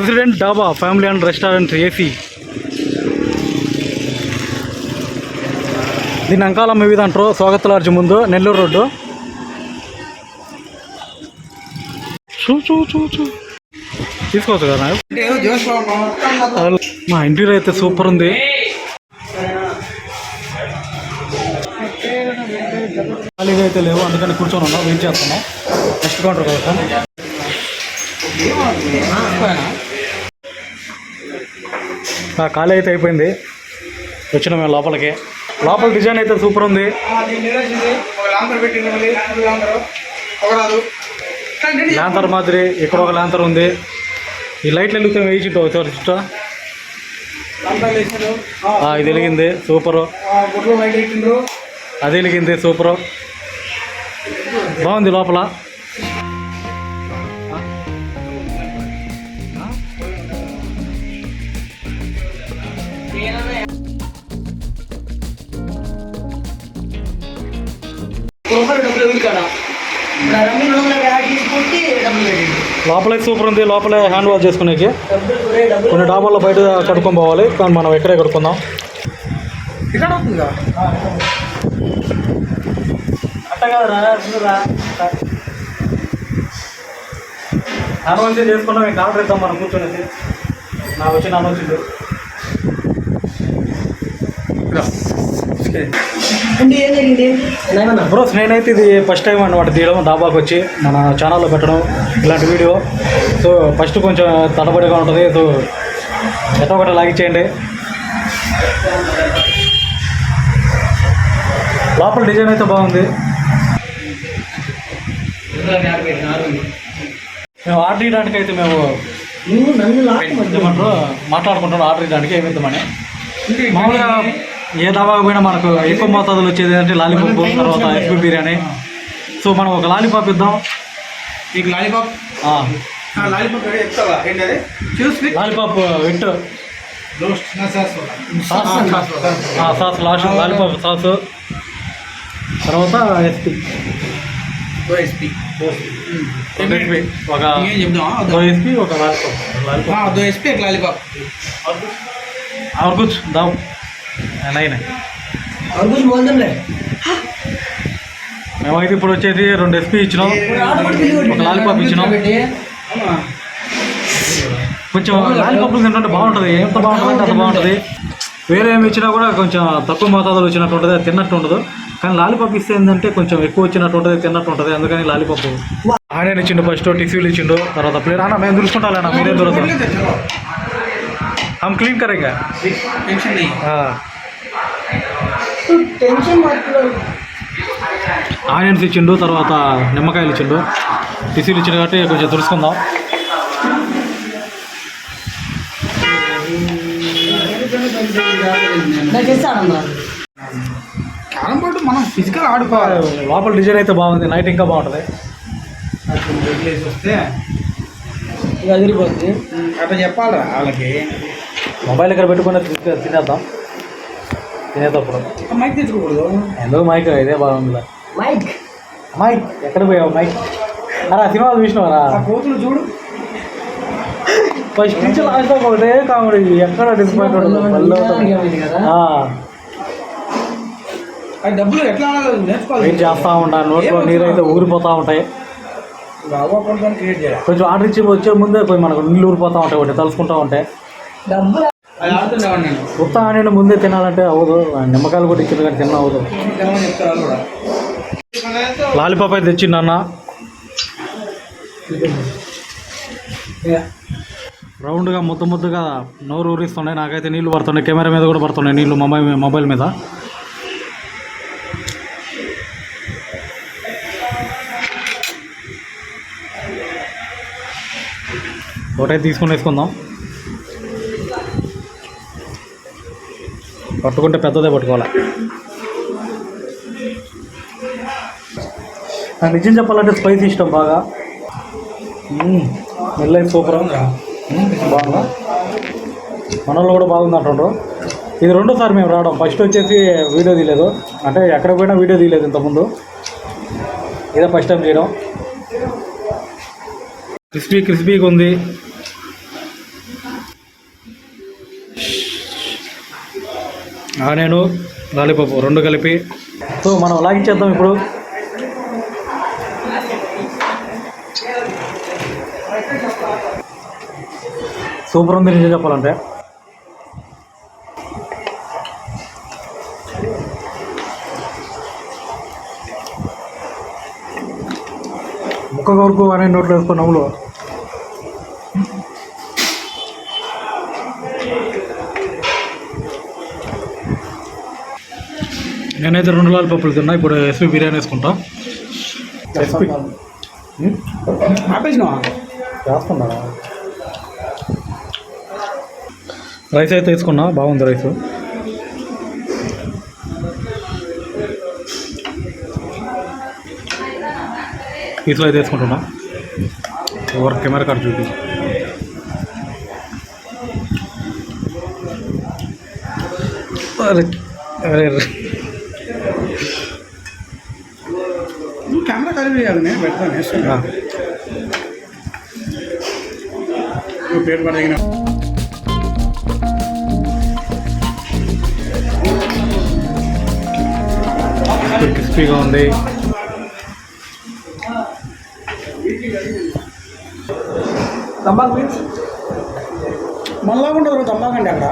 President డాబా family and restaurant AC దీని అంకాల మీద అంటారు. స్వాగత లాడ్జ్ ముందు. నెల్లూరు రోడ్డు. చూ చూ చూ చూ. తీసుకోవచ్చు కదా మా ఇంటీరియర్ అయితే సూపర్ ఉంది. ఖాళీగా అయితే లేవు. అందుకని కూర్చొని ఉన్నా. వెయిట్ చేస్తున్నాం. నెక్స్ట్ కౌంటర్ కోసం ఖాళీ అయితే అయిపోయింది. వచ్చిన మేము లోపలికి. లోపల డిజైన్ అయితే సూపర్ ఉంది. ల్యాంతర్ మాదిరి ఇక్కడ ఒక ల్యాంతర్ ఉంది. ఈ లైట్లు వెలిగితే వేయి చుట్టూ ఒకసారి చుట్టూ ఆ, ఇది వెలిగింది. సూపరు. అది వెలిగింది. సూపరు. బాగుంది లోపల. లోపల సూపర్ ఉంది లోపలే హ్యాండ్ వాష్ చేసుకునేకి. కొన్ని డాబాల్లో బయట కడుక్కొని పోవాలి కానీ మనం ఇక్కడే కడుక్కుందాం అట్ట కాదురా చేసుకున్నాం ఇంకా ఆర్డర్ ఇద్దాం మనం కూర్చొని నా వచ్చిండు బ్రోస్ నేనైతే ఇది ఫస్ట్ టైం అనమాట తీయడం డాబాకి వచ్చి మన ఛానల్లో పెట్టడం ఇలాంటి వీడియో సో ఫస్ట్ కొంచెం తడబడిగా ఉంటుంది సో ఎట్లా ఒకటి లాగిచ్చేయండి లోపల డిజైన్ అయితే బాగుంది. మేము ఆర్డర్ ఇవ్వడానికి అయితే మేము ఏమంటారు? మాట్లాడుకుంటాం ఆర్డర్ ఇవ్వడానికి ఏమిద్దామని మామూలుగా ఏ దాబాకి పోయినా మనకు ఎక్కువ మోతాదులు వచ్చేది అంటే లాలీపాప్ తర్వాత ఎస్పీ బిర్యానీ సో మనం ఒక లాలీపాప్ ఇద్దాం నీకు లాలీపాప్ ఆ, లాలీపాప్ రెడీ చెప్తావా ఏంటది చూసి lollipop with sauce last lollipop sauce తర్వాత ఎస్పీ ఎస్పీ ఎస్పీ ఒక ఇంకేం చెప్దామా దో ఎస్పీ ఒక లాలీపాప్ లాలీపాప్ దో ఎస్పీ ఒక లాలీపాప్ और कुछ दाओ नहीं नहीं और कुछ बोल दम ले మేమైతే ఇప్పుడు వచ్చేసి రెండు ఎస్పీ ఇచ్చినాం ఒక లాలీపాప్ ఇచ్చినాం కొంచెం లాలీపాప్లు తింటుంటే బాగుంటుంది ఎంత బాగుంటుంది అంటే అంత బాగుంటుంది వేరే ఏమి ఇచ్చినా కూడా కొంచెం తక్కువ మోతాదులో వచ్చినట్టు ఉంటుంది అది తిన్నట్టు ఉండదు కానీ లాలీపాప్ ఇస్తే ఏంటంటే కొంచెం ఎక్కువ వచ్చినట్టు ఉంటుంది తిన్నట్టు ఉంటుంది అందుకని లాలీపాప్ ఆయన ఇచ్చిండు ఫస్ట్ టిష్యూలు ఇచ్చిండు తర్వాత ప్లేట్ అన్న మేము చూసుకుంటాలేనా మీరేం దొరుకుతాం हम क्लीन करेंगे టెన్షన్ नहीं हाँ तू टेंशन मत लो ఆనియన్స్ ఇచ్చిండు తర్వాత నిమ్మకాయలు ఇచ్చిండు టిసీలు ఇచ్చిండు కాబట్టి కొంచెం తుడుచుకుందాం నాకు ఇస్తానమ్మా కాలం పాటు మనం ఫిజికల్ ఆడుకోవాలి లోపల డిజైన్ అయితే బాగుంది నైట్ ఇంకా బాగుంటుంది వదిలేసి వస్తే ఇక అదిరిపోద్ది ఉమ్, అట్లా చెప్పాలి వాళ్ళకి మొబైల్ ఇక్కడ పెట్టుకుని తినే- తినేద్దాం. తినేటప్పుడు మైక్ తెచ్చుకోకూడదు ఎందుకు మైక్? ఇదే బాగుంది మైక్. మైక్? ఎక్కడ పోయావు మైక్? అరా సినిమాలు చూసినావరా? కోతులు చూడు. ఫస్ట్ నుంచి లాస్ట్ దాకా ఒకటే కామెడీ. ఎక్కడ డిస్పాయింట్ ఉండదు. మళ్ళీ ఏమైంది కదా? అది డబ్బులు ఎట్లా వెయిట్ చేస్తూ ఉంటాను నోట్లో నీరు అయితే ఊరిపోతూ ఉంటాయి. కొంచెం ఆర్డర్ ఇచ్చి వచ్చే ముందే పోయి మనకు నీళ్ళు ఊరిపోతూ ఉంటాయి. ఒకటి తలుసుకుంటూ ఉంటాయి. డబ్బులు ఉత్త ఆనియన్ ముందే తినాలంటే అవ్వదు నిమ్మకాయలు కూడా ఇచ్చింది కానీ తిన్న అవ్వదు లాలీపాప్ అయితే తెచ్చిండు అన్న. రౌండ్గా ముద్ద ముద్దగా నోరు ఊరిస్తున్నాయి నాకైతే నీళ్ళు పడుతున్నాయి కెమెరా మీద కూడా పడుతున్నాయి నీళ్ళు మొబైల్ మొబైల్ మీద. ఒకటైతే తీసుకొని వేసుకుందాం. పట్టుకుంటే పెద్దదే పట్టుకోవాలి? నాకు నిజం చెప్పాలంటే స్పైసీ ఇష్టం బాగా. మెల్ల సూపర్ బాగుందా? మన వాళ్ళు కూడా బాగుంది అంటుండ్రు. ఇది రెండోసారి మేము రావడం. ఫస్ట్ వచ్చేసి వీడియో తీయలేదు. అంటే ఎక్కడ పోయినా వీడియో తీయలేదు ఇంతకుముందు. ఇదే ఫస్ట్ టైం చేయడం క్రిస్పీ క్రిస్పీగా ఉంది. నేను లాలీపాప్ రెండు కలిపి. సో మనం లాగించేద్దాం ఇప్పుడు. సూపర్ ఉంది నిజం చెప్పాలంటే. ముక్క కొరకు అనే నోట్లో వేసుకున్నాములో నేనైతే రెండు లాల్ పప్పులు తిన్నా ఇప్పుడు ఎస్పీ బిర్యానీ వేసుకుంటా. ఎస్పీ? ఆపేసినావా? చేస్తున్నా రైస్ అయితే వేసుకున్నా బాగుంది రైస్. పీసులు అయితే వేసుకుంటున్నా. ఎవరు కెమెరా కార్డు చూపి. అరే అరే అరే. నువ్వు కెమెరా కలిపి చేయాలి నేను పెడతాను ఆ, వేస్తున్నా నువ్వు పేరు పడగిన క్రిస్పీగా ఉంది. తంబాకు మీన్స్ మళ్ళా ఉండదు తమ్మాకండి అక్కడ.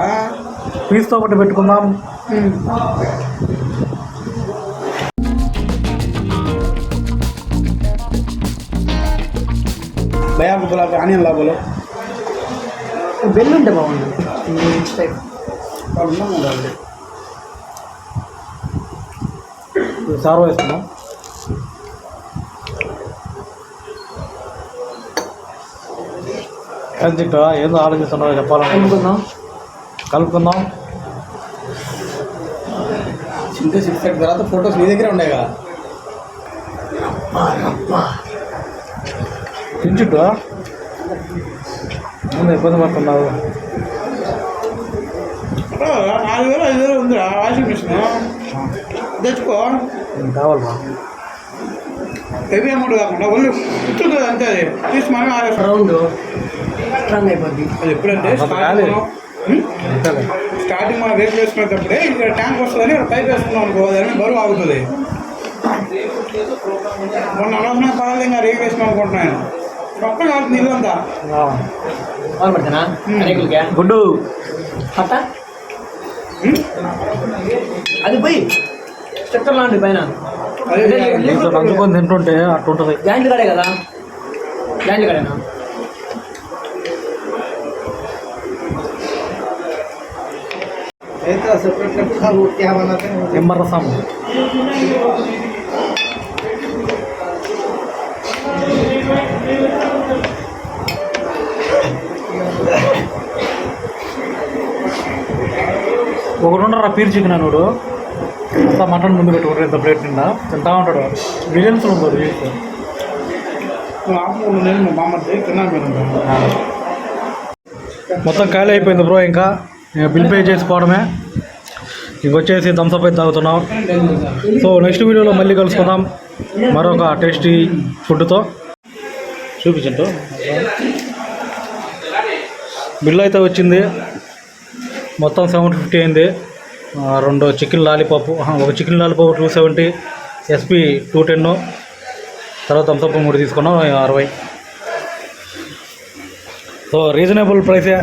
పీస్తో ఒకటి పెట్టుకుందాం. భయా గుబ్బలా ఆనియన్ లాభాలు బెల్లు ఉంటే బాగుంది ఉండాలి వేసుకుందాం ఏం తింటా ఏందో ఆలోచిస్తున్నావు చెప్పాలని. అనుకుందాం కలుపుకుందాం. చింత సిక్స్ తర్వాత ఫొటోస్ నీ దగ్గరే ఉన్నాయి కదా. తించుట్టు ముందు ఇబ్బంది పడుతున్నావు? నాలుగు వేలు ఐదు వేలు ఉందిరా వాషింగ్ మిషన్. తెచ్చుకో. నీకు కావాలా హెవీ అమౌంట్ కాకుండా ఒళ్ళు కుట్టుతుంది అంతే అది. తీసి మనం రౌండ్. స్ట్రాంగ్ అయిపోద్ది. అది ఎప్పుడంటే. స్టార్టింగ్ మనం రేపు వేసుకునేటప్పుడే ఇక్కడ ట్యాంక్ వస్తుందని ఇక్కడ పైప్ వేసుకున్నాం అనుకో దాని బరువు ఆగుతుంది. మొన్న అనవసరంగా పడాలి ఇంకా రేపు వేసుకున్నాం అనుకుంటున్నాను. అరేకులకే గుడ్డు. పట్ట. అది పోయి స్ట్రక్చర్ లాంటి పైన. నంచుకొని తింటుంటే అట్టుంటుంది. జాయింట్ కడే కదా? జాయింట్ కడేనా? నిమ్మరసం ఒకడు ఉండరా పీర్ చికెన్ అంతా మటన్ ముందు పెట్టుకుంటారు ఇంత ప్లేట్ నిండా తింటా ఉంటాడు. బిలియన్స్ మీరు మొత్తం ఖాళీ అయిపోయింది బ్రో ఇంకా. ఇక బిల్ పే చేసుకోవడమే. ఇంకొచ్చేసి థమ్స్అప్ అయితే తాగుతున్నాం. సో నెక్స్ట్ వీడియోలో మళ్ళీ కలుసుకుందాం. మరొక టేస్టీ ఫుడ్తో చూపించండు. బిల్ అయితే వచ్చింది. మొత్తం సెవెన్ ఫిఫ్టీ అయింది. రెండు చికెన్ లాలీపాప్ ఒక chicken lollipop two seventy SP two ten తర్వాత థమ్స్అప్ మూడు తీసుకున్నాం అరవై. So reasonable ప్రైసే.